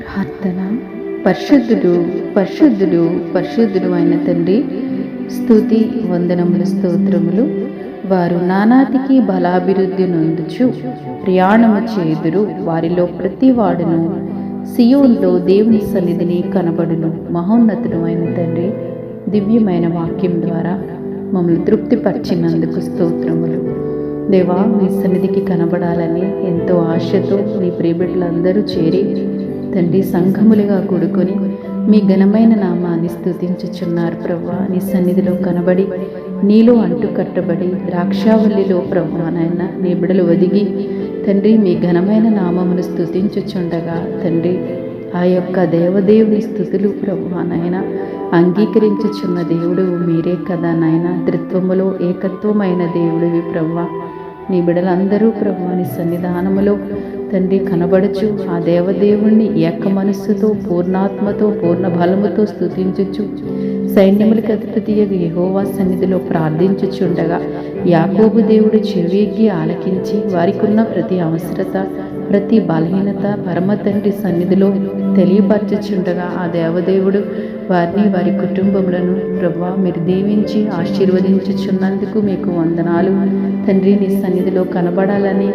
ప్రార్థన. పరిశుద్ధుడు పరిశుద్ధుడు పరిశుద్ధుడు అయిన తండ్రి స్థుతి వందనములు స్తోత్రములు. వారు నానాటికి బలాభివృద్ధి నొందుచు ప్రయాణము చేదురు. వారిలో ప్రతి వాడును సియోన్లో దేవుని సన్నిధిని కనబడును. మహోన్నతుడు అయిన తండ్రి దివ్యమైన వాక్యం ద్వారా మమ్మల్ని తృప్తిపరిచినందుకు స్తోత్రములు. దేవా మీ సన్నిధికి కనబడాలని ఎంతో ఆశతో మీ ప్రియబిడ్డలందరూ చేరి తండ్రి సంఘములుగా కూడుకొని మీ ఘనమైన నామాన్ని స్థుతించుచున్నారు ప్రవ్వా. నీ సన్నిధిలో కనబడి నీలో అంటు కట్టబడి ద్రాక్షావల్లిలో ప్రవ్వా నాయన నీ బిడలు ఒదిగి తండ్రి మీ ఘనమైన నామమును స్థుతించుచుండగా తండ్రి ఆ యొక్క దేవదేవుని స్థుతులు ప్రభు నాయన అంగీకరించుచున్న దేవుడు మీరే కదా నాయన. త్రిత్వములో ఏకత్వమైన దేవుడివి ప్రభు నీ బిడలందరూ ప్రభు నీ సన్నిధానములో తండ్రి కనబడుచు ఆ దేవదేవుణ్ణి ఏక మనస్సుతో పూర్ణాత్మతో పూర్ణ బలముతో స్థుతించుచు సైన్యములకు అధిపతి యహోవా సన్నిధిలో ప్రార్థించుచుండగా యాకోబు దేవుడు చెవికి ఆలకించి వారికున్న ప్రతి అవసరత ప్రతి బలహీనత పరమ తండ్రి సన్నిధిలో తెలియపరచుచుండగా ఆ దేవదేవుడు వారిని వారి కుటుంబములను ప్రభా మీరు దీవించి ఆశీర్వదించుచున్నందుకు మీకు వందనాలు. తండ్రి నీ సన్నిధిలో కనబడాలని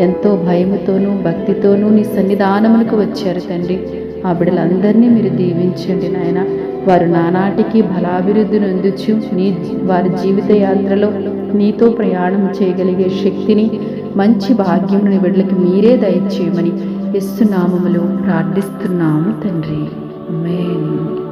ఎంతో భయముతోనూ భక్తితోనూ నీ సన్నిధానములకు వచ్చారు తండ్రి. ఆ బిడ్డలందరినీ మీరు దీవించండి నాయన. వారు నానాటికి బలాభివృద్ధి నొందుచు నీ వారి జీవిత యాత్రలో నీతో ప్రయాణం చేయగలిగే శక్తిని మంచి భాగ్యం బిడ్డలకి మీరే దయచేయమని ఇస్తున్నామములు ప్రార్థిస్తున్నాము తండ్రి. ఆమేన్.